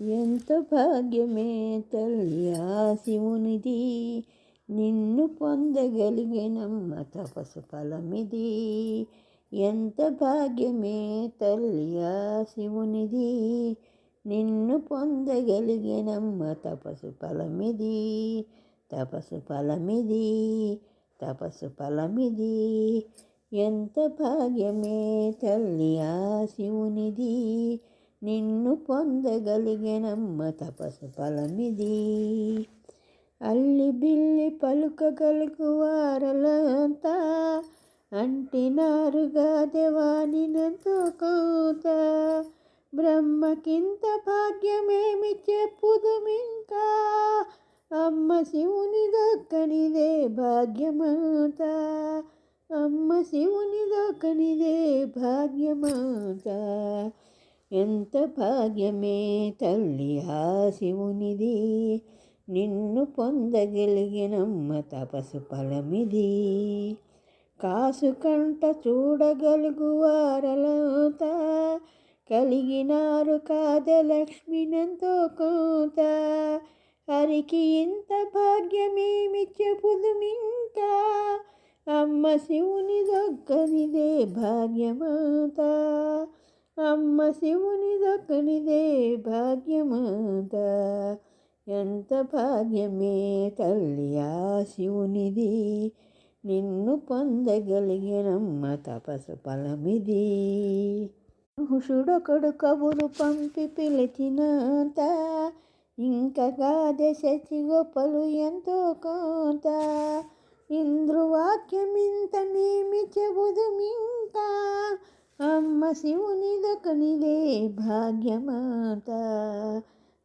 ఎంత భాగ్యమే తల్లి ఆ శివునిది నిన్ను పొందగలిగినమ్మ తపసు ఫలమిది. ఎంత భాగ్యమే తల్లి ఆ శివునిది నిన్ను పొందగలిగినమ్మ తపసు ఫలమిది. తపసు ఫలమిది. తపసు ఫలమిది. ఎంత భాగ్యమే తల్లి ఆ శివునిది నిన్ను పొందగలిగినమ్మ తపసు ఫలమిది. అల్లి బిల్లి పలుకగలుగు వారలంతా అంటినారుగా దేవానినంతో కోత. బ్రహ్మకింత భాగ్యమేమి చెప్పుదుమింకా అమ్మ శివుని దొక్కనిదే భాగ్యమాత. అమ్మ శివుని దొక్కనిదే భాగ్యమాత. ఎంత భాగ్యమే తల్లి ఆ శివునిది. నిన్ను పొందగలిగినమ్మ తపసు ఫలమిది. కాసు కంట చూడగలుగు వారలంతా కలిగినారు కాదలక్ష్మినంతో కోత. హరికి ఇంత భాగ్యమేమి చెప్పుదుమింకా అమ్మ శివుని దొక్కనిదే భాగ్యమంతా. అమ్మ శివుని దక్కనిదే భాగ్యమంత. ఎంత భాగ్యమే తల్లి ఆ శివునిది. నిన్ను పొందగలిగినమ్మ తపసు ఫలమిది. హుషుడొకడు కబురు పంపి పిలిచినంత ఇంకగా దశచి గొప్పలు ఎంతో కొంత. ఇంద్రువాక్యమింత నేమి చెబుదుమింకా అమ్మ శివుని దొకనిదే భాగ్యమాత.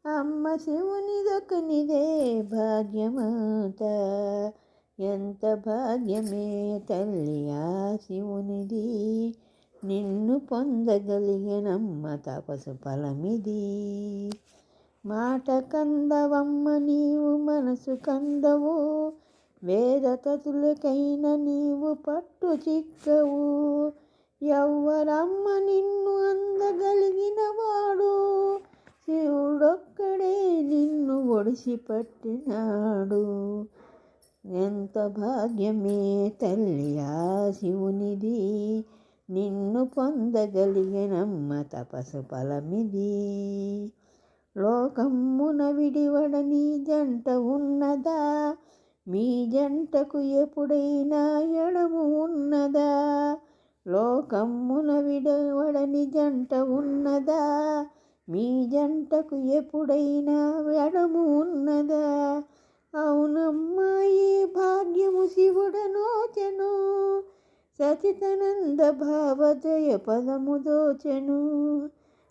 అమ్మ శివుని దొకనిదే భాగ్యమాత. ఎంత భాగ్యమే తల్లి ఆ శివునిది. నిన్ను పొందగలిగినమ్మ తపసు ఫలమిది. మాట కందవమ్మ నీవు మనసు కందవు. వేదతతులకైన నీవు పట్టు చిక్కవు. ఎవ్వరమ్మ నిన్ను అందగలిగిన వాడు శివుడొక్కడే నిన్ను ఒడిసి పట్టినాడు ఎంత భాగ్యమే తల్లి ఆ శివునిది నిన్ను పొందగలిగినమ్మ తపసు ఫలమిది. లోకమ్మున విడివడని జంట ఉన్నదా మీ జంటకు ఎప్పుడైనా ఎడము ఉన్నదా? లోకమ్మున విడవడని జంట ఉన్నదా? మీ జంటకు ఎప్పుడైనా వెడము ఉన్నదా? అవునమ్మాయి భాగ్యము శివుడనోచెను సచితనంద భావజయ పదము దోచెను.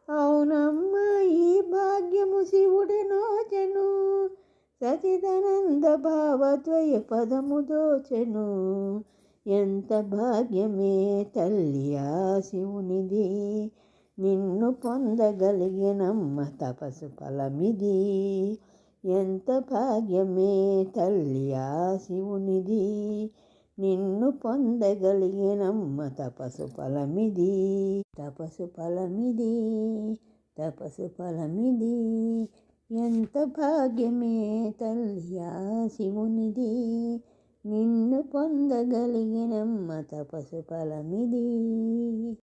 అవునమ్మా ఈ భాగ్యము శివుడనోచెను సచిదానంద భావద్వయ పదము దోచెను. ఎంత భాగ్యమే తల్లియా శివునిది. నిన్ను పొందగలిగినమ్మ తపసు ఫలమిది. ఎంత భాగ్యమే తల్లియా శివునిది. నిన్ను పొందగలిగినమ్మ తపసు ఫలమిది. తపసు ఫలమిది. తపసు ఫలమిది. ఎంత భాగ్యమే తల్లియా శివునిది. నిన్ను పొందగలిగినమ్మ తపసు ఫలమిది.